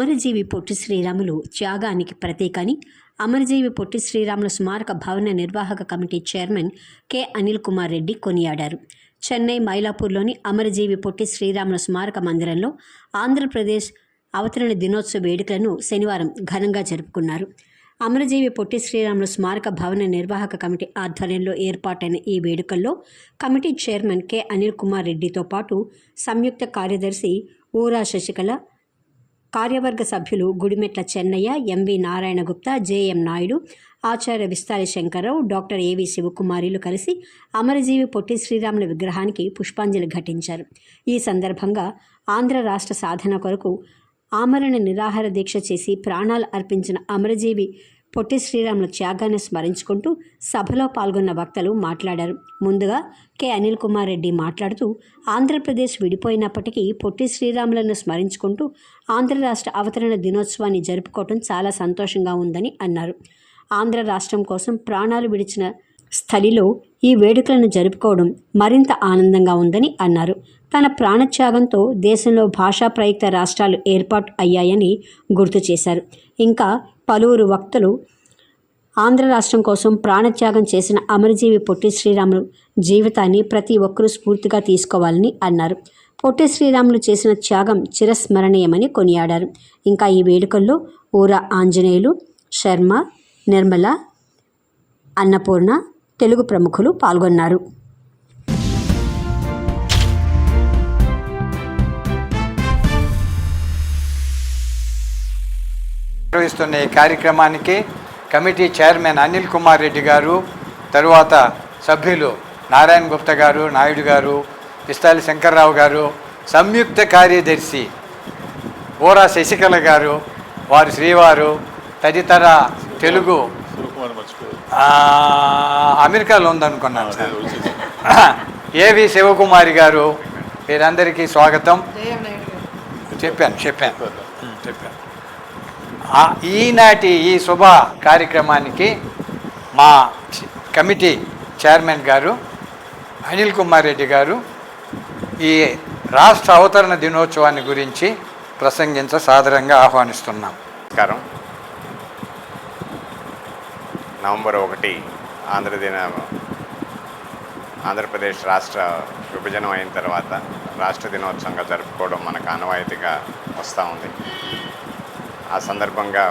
అమరజీవి పొట్టి శ్రీరాములు త్యాగానికి ప్రతీక అని అమరజీవి పొట్టి శ్రీరాముల స్మారక భవన నిర్వాహక committee chairman K. Anil Kumar Reddy కొనియాడారు. చెన్నై మైలాపూర్లోని అమరజీవి పొట్టి శ్రీరాముల స్మారక మందిరంలో ఆంధ్రప్రదేశ్ అవతరణ దినోత్సవ వేడుకలను శనివారం ఘనంగా జరుపుకున్నారు. అమరజీవి పొట్టి శ్రీరాములు స్మారక భవన నిర్వాహక కమిటీ ఆధ్వర్యంలో ఏర్పాటైన ఈ వేడుకల్లో committee chairman K. Anil Kumar రెడ్డితో పాటు సంయుక్త కార్యదర్శి ఊరా శశికళ కార్యవర్గ సభ్యులు గుడిమెట్ల చెన్నయ్య ఎంవి నారాయణగుప్తా జేఎం నాయుడు ఆచార్య విస్తారి శంకర్రావు డాక్టర్ ఏవి శివకుమారిలు కలిసి అమరజీవి పొట్టి శ్రీరాముల విగ్రహానికి పుష్పాంజలి ఘటించారు. ఈ సందర్భంగా ఆంధ్ర రాష్ట్ర సాధన కొరకు ఆమరణ నిరాహార దీక్ష చేసి ప్రాణాలు అర్పించిన అమరజీవి పొట్టి శ్రీరాముల త్యాగాన్ని స్మరించుకుంటూ సభలో పాల్గొన్న వక్తలు మాట్లాడారు. ముందుగా కె. అనిల్ కుమార్ రెడ్డి మాట్లాడుతూ ఆంధ్రప్రదేశ్ విడిపోయినప్పటికీ పొట్టి శ్రీరాములను స్మరించుకుంటూ ఆంధ్ర రాష్ట్ర అవతరణ దినోత్సవాన్ని జరుపుకోవటం చాలా సంతోషంగా ఉందని అన్నారు. ఆంధ్ర రాష్ట్రం కోసం ప్రాణాలు విడిచిన స్థలిలో ఈ వేడుకలను జరుపుకోవడం మరింత ఆనందంగా ఉందని అన్నారు. తన ప్రాణత్యాగంతో దేశంలో భాషా ప్రయుక్త రాష్ట్రాలు ఏర్పాటు అయ్యాయని గుర్తు చేశారు. ఇంకా పలువురు వక్తలు ఆంధ్ర రాష్ట్రం కోసం ప్రాణత్యాగం చేసిన అమరజీవి పొట్టి శ్రీరాములు జీవితాన్ని ప్రతి ఒక్కరూ స్ఫూర్తిగా తీసుకోవాలని అన్నారు. పొట్టి శ్రీరాములు చేసిన త్యాగం చిరస్మరణీయమని కొనియాడారు. ఇంకా ఈ వేడుకల్లో ఊరా ఆంజనేయులు శర్మ నిర్మల అన్నపూర్ణ తెలుగు ప్రముఖులు పాల్గొన్నారు. నిర్వహిస్తున్న ఈ కార్యక్రమానికి కమిటీ చైర్మన్ అనిల్ కుమార్ రెడ్డి గారు తరువాత సభ్యులు నారాయణ గుప్తా గారు నాయుడు గారు పిస్తాలి శంకర్రావు గారు సంయుక్త కార్యదర్శి ఓరా శశికళ గారు వారు శ్రీవారు తదితర తెలుగు అమెరికాలో ఉందనుకున్నాను సార్. ఏవి శివకుమారి గారు వీరందరికీ స్వాగతం. చెప్పాను చెప్పాను. చెప్పాను. ఈనాటి ఈ శుభ కార్యక్రమానికి మా కమిటీ చైర్మన్ గారు అనిల్ కుమార్ రెడ్డి గారు ఈ రాష్ట్ర అవతరణ దినోత్సవాన్ని గురించి ప్రసంగించ సాదరంగా ఆహ్వానిస్తున్నాం. నమస్కారం. నవంబర్ ఒకటి ఆంధ్రదిన ఆంధ్రప్రదేశ్ రాష్ట్ర విభజన అయిన తర్వాత రాష్ట్ర దినోత్సవంగా జరుపుకోవడం మనకు ఆనవాయితీగా వస్తూ ఉంది. ఆ సందర్భంగా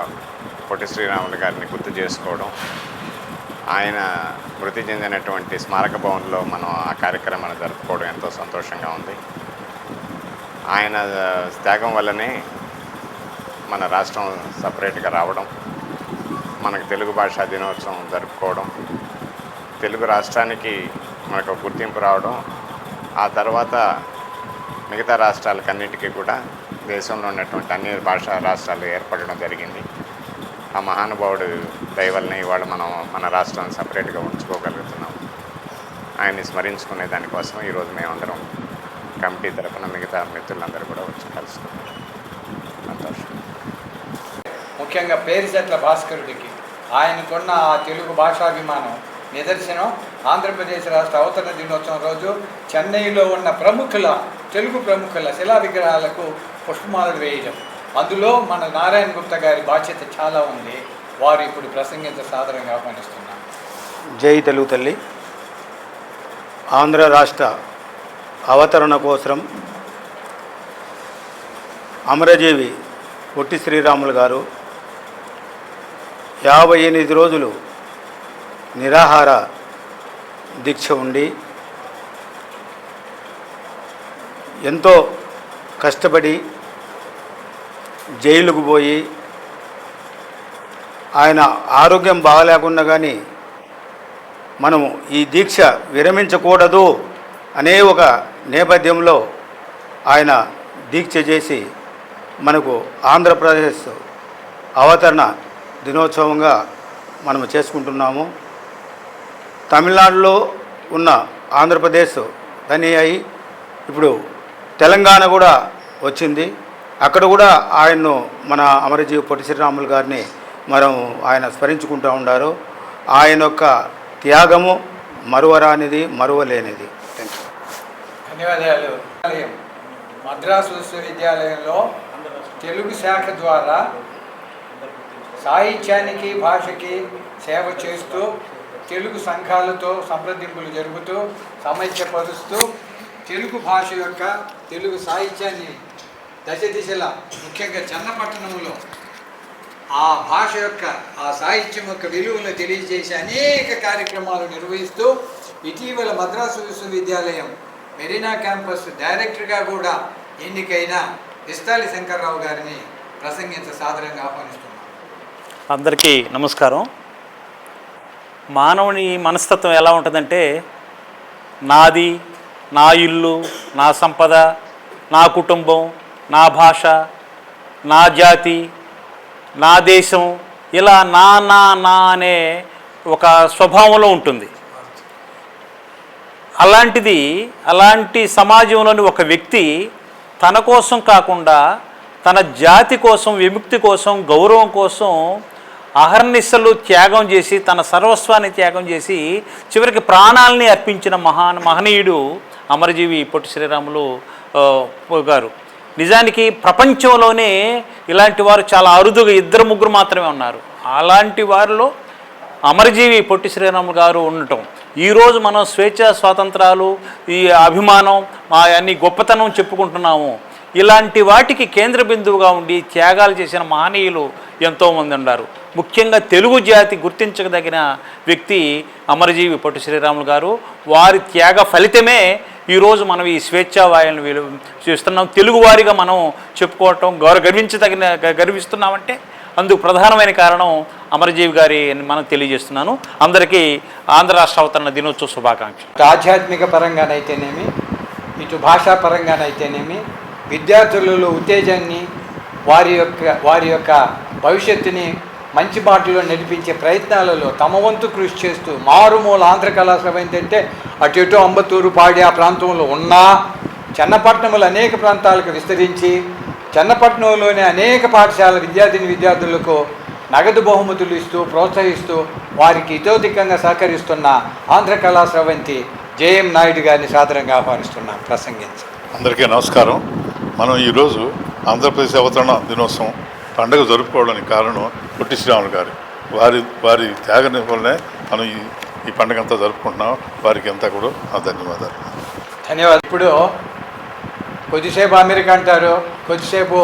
పొట్టి శ్రీరాములు గారిని గుర్తు చేసుకోవడం ఆయన మృతి చెందినటువంటి స్మారక భవన్లో మనం ఆ కార్యక్రమాన్ని జరుపుకోవడం ఎంతో సంతోషంగా ఉంది. ఆయన త్యాగం వల్లనే మన రాష్ట్రం సపరేట్గా రావడం మనకు తెలుగు భాషా దినోత్సవం జరుపుకోవడం తెలుగు రాష్ట్రానికి మనకు గుర్తింపు రావడం ఆ తర్వాత మిగతా రాష్ట్రాలకన్నిటికీ కూడా దేశంలో ఉన్నటువంటి అన్ని భాషా రాష్ట్రాలు ఏర్పడడం జరిగింది. ఆ మహానుభావుడు దయవల్లనే ఇవాళ మనం మన రాష్ట్రాన్ని సపరేట్గా ఉంచుకోగలుగుతున్నాం. ఆయన్ని స్మరించుకునే దానికోసం ఈరోజు మేమందరం కమిటీ తరఫున మిగతా మిత్రులందరూ కూడా వచ్చి కలుసుకున్నాం సంతోషం. ముఖ్యంగా పేరిచెట్ల భాస్కరుడికి ఆయనకున్న ఆ తెలుగు భాషాభిమానం నిదర్శనం. ఆంధ్రప్రదేశ్ రాష్ట్ర అవతరణ దినోత్సవం రోజు చెన్నైలో ఉన్న ప్రముఖుల తెలుగు ప్రముఖుల శిలా విగ్రహాలకు పుష్పమాలలు వేయడం అందులో మన నారాయణ గుప్తా గారి బాధ్యత చాలా ఉంది. వారు ఇప్పుడు ప్రసంగించ సాధారణంగా ఆహ్వానిస్తున్నారు. జై తెలుగు తల్లి. ఆంధ్ర రాష్ట్ర అవతరణ కోసం అమరజీవి పొట్టి శ్రీరాములు గారు యాభై ఎనిమిది రోజులు నిరాహార దీక్ష ఉండి ఎంతో కష్టపడి జైలుకు పోయి ఆయన ఆరోగ్యం బాగలేకుండా కానీ మనము ఈ దీక్ష విరమించకూడదు అనే ఒక నేపథ్యంలో ఆయన దీక్ష చేసి మనకు ఆంధ్రప్రదేశ్ అవతరణ దినోత్సవంగా మనము చేసుకుంటున్నాము. తమిళనాడులో ఉన్న ఆంధ్రప్రదేశ్ ధని అయి ఇప్పుడు తెలంగాణ కూడా వచ్చింది. అక్కడ కూడా ఆయన్ను మన అమరజీవి పొట్టి శ్రీరాములు గారిని మనం ఆయన స్మరించుకుంటూ ఉండారు. ఆయన యొక్క త్యాగము మరువరానిది మరువలేనిది. ధన్యవాదాలు. మద్రాసు విశ్వవిద్యాలయంలో తెలుగు శాఖ ద్వారా సాహిత్యానికి భాషకి సేవ చేస్తూ తెలుగు సంఘాలతో సంప్రదింపులు జరుపుతూ సమైక్యపరుస్తూ తెలుగు భాష యొక్క తెలుగు సాహిత్యాన్ని దశ దిశలా ముఖ్యంగా చన్నపట్టణంలో ఆ భాష యొక్క ఆ సాహిత్యం యొక్క విలువను తెలియజేసే అనేక కార్యక్రమాలు నిర్వహిస్తూ ఇటీవల మద్రాసు విశ్వవిద్యాలయం మెరీనా క్యాంపస్ డైరెక్టర్గా కూడా ఎన్నికైన విస్తాలి శంకర్రావు గారిని ప్రసంగించ సాదరంగా ఆహ్వానిస్తున్నాం అందరికీ నమస్కారం. మానవుని మనస్తత్వం ఎలా ఉంటుందంటే నాది నా ఇల్లు నా సంపద నా కుటుంబం నా భాష నా జాతి నా దేశం ఇలా నా నా నా అనే ఒక స్వభావంలో ఉంటుంది. అలాంటిది అలాంటి సమాజంలోని ఒక వ్యక్తి తన కోసం కాకుండా తన జాతి కోసం విముక్తి కోసం గౌరవం కోసం అహర్నిశలు త్యాగం చేసి తన సర్వస్వాన్ని త్యాగం చేసి చివరికి ప్రాణాలని అర్పించిన మహాన్ మహనీయుడు అమరజీవి పొట్టి శ్రీరాములు గారు. నిజానికి ప్రపంచంలోనే ఇలాంటి వారు చాలా అరుదుగా ఇద్దరు ముగ్గురు మాత్రమే ఉన్నారు. అలాంటి వారిలో అమరజీవి పొట్టి శ్రీరాములు గారు ఉండటం. ఈరోజు మనం స్వేచ్ఛ స్వాతంత్రాలు ఈ అభిమానం మా అన్ని గొప్పతనం చెప్పుకుంటున్నాము. ఇలాంటి వాటికి కేంద్ర బిందువుగా ఉండి త్యాగాలు చేసిన మహనీయులు ఎంతోమంది ఉన్నారు. ముఖ్యంగా తెలుగు జాతి గుర్తించదగిన వ్యక్తి అమరజీవి పొట్టి శ్రీరాములు గారు. వారి త్యాగ ఫలితమే ఈరోజు మనం ఈ స్వేచ్ఛా వాయులను విలు చేస్తున్నాం. తెలుగువారిగా మనం చెప్పుకోవటం గౌరవ గర్వించదగిన గ- గర్విస్తున్నామంటే అందుకు ప్రధానమైన కారణం అమరజీవి గారి అని మనం తెలియజేస్తున్నాను. అందరికీ ఆంధ్ర రాష్ట్ర అవతరణ దినోత్సవ శుభాకాంక్షలు. ఆధ్యాత్మిక పరంగానైతేనేమి ఇటు భాషా పరంగానైతేనేమి విద్యార్థులలో ఉత్తేజాన్ని వారి యొక్క వారి యొక్క భవిష్యత్తుని మంచి బాటలో నడిపించే ప్రయత్నాలలో తమ వంతు కృషి చేస్తూ మారుమూల ఆంధ్ర కళాశాల ఏంటంటే అటు ఇటు అంబత్తూరు పాడి ఆ ప్రాంతంలో ఉన్నా చెన్నపట్నములు అనేక ప్రాంతాలకు విస్తరించి చన్నపట్నంలోనే అనేక పాఠశాల విద్యార్థిని విద్యార్థులకు నగదు బహుమతులు ఇస్తూ ప్రోత్సహిస్తూ వారికి ఇతోధికంగా సహకరిస్తున్న ఆంధ్ర కళా స్రవంతి జేఎం నాయుడు గారిని సాదరంగా ఆహ్వానిస్తున్నాం. ప్రసంగించి అందరికీ నమస్కారం. మనం ఈరోజు ఆంధ్రప్రదేశ్ అవతరణ దినోత్సవం పండుగ జరుపుకోవడానికి కారణం పొట్టి శ్రీరాములు గారు. వారి వారి త్యాగ వల్లనే మనం ఈ ఈ పండుగ అంతా జరుపుకుంటున్నాం. వారికి అంతా కూడా నా ధన్యవాదాలు. ధన్యవాదాలు. ఇప్పుడు కొద్దిసేపు అమెరికా అంటారు కొద్దిసేపు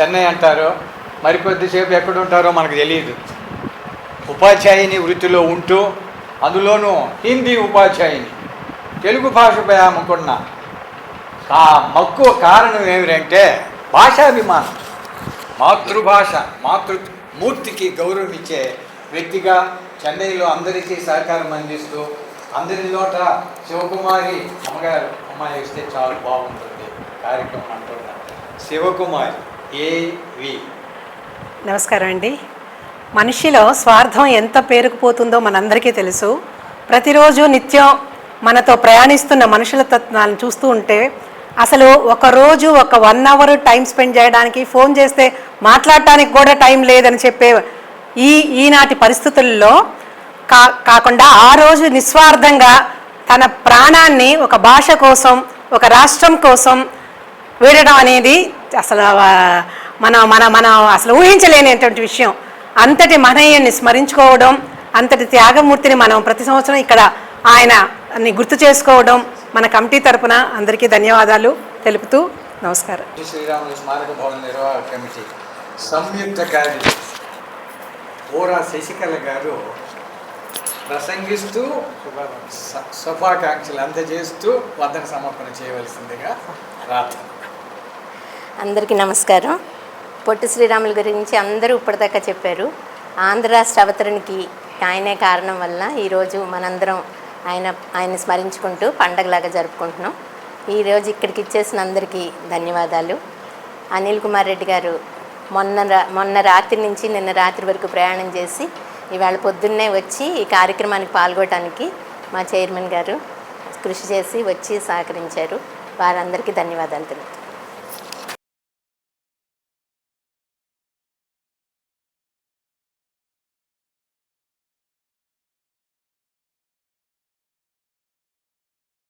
చెన్నై అంటారు మరి కొద్దిసేపు ఎక్కడ ఉంటారో మనకు తెలియదు. ఉపాధ్యాయుని వృత్తిలో ఉంటూ అందులోనూ హిందీ ఉపాధ్యాయుని తెలుగు భాషపై ఆమెకున్న ఆ మక్కువ కారణం ఏమిటంటే భాషాభిమానం. మాతృభాష మాతృ మూర్తికి గౌరవం ఇచ్చే వ్యక్తిగా చెన్నైలో అందరికీ సహకారం అందిస్తూ అందరి నోట శివకుమారి అమ్మగారు అమ్మాయి వస్తే చాలా బాగుంటుంది కార్యక్రమం అంటున్నా శివకుమారి ఏవి? నమస్కారం అండి. మనిషిలో స్వార్థం ఎంత పేరుకుపోతుందో మనందరికీ తెలుసు. ప్రతిరోజు నిత్యం మనతో ప్రయాణిస్తున్న మనుషుల తత్వాలను చూస్తూ ఉంటే అసలు ఒక రోజు ఒక వన్ అవర్ టైం స్పెండ్ చేయడానికి ఫోన్ చేస్తే మాట్లాడటానికి కూడా టైం లేదని చెప్పే ఈ ఈనాటి పరిస్థితుల్లో కా కాకుండా ఆ రోజు నిస్వార్థంగా తన ప్రాణాన్ని ఒక భాష కోసం ఒక రాష్ట్రం కోసం వీడడం అనేది అసలు మనం మన మన అసలు ఊహించలేనటువంటి విషయం. అంతటి మహనీయుని స్మరించుకోవడం అంతటి త్యాగమూర్తిని మనం ప్రతి సంవత్సరం ఇక్కడ ఆయన గుర్తు చేసుకోవడం మన కమిటీ తరపున అందరికీ ధన్యవాదాలు తెలుపుతూ నమస్కారం. శ్రీ శ్రీరాములు స్మారక భవన నిర్వాహక కమిటీ సంయుక్త కార్యదర్శి ఓరా శశికళ గారు ప్రసంగిస్తూ శుభాకాంక్షలు అందజేస్తూ వందన సమర్పణ చేయవలసిందిగా ప్రార్థన. అందరికీ నమస్కారం. పొట్టి శ్రీరాములు గురించి అందరూ ఇప్పటిదాకా చెప్పారు. ఆంధ్ర రాష్ట్ర అవతరణకి ఆయనే కారణం వల్ల ఈరోజు మనందరం ఆయన ఆయన స్మరించుకుంటూ పండగలాగా జరుపుకుంటున్నాం. ఈరోజు ఇక్కడికి ఇచ్చేసిన అందరికీ ధన్యవాదాలు. అనిల్ కుమార్ రెడ్డి గారు మొన్న రా- మొన్న రాత్రి నుంచి నిన్న రాత్రి వరకు ప్రయాణం చేసి ఇవాళ పొద్దున్నే వచ్చి ఈ కార్యక్రమానికి పాల్గొనడానికి మా చైర్మన్ గారు కృషి చేసి వచ్చి సహకరించారు. వారందరికీ ధన్యవాదాలు తెలుపు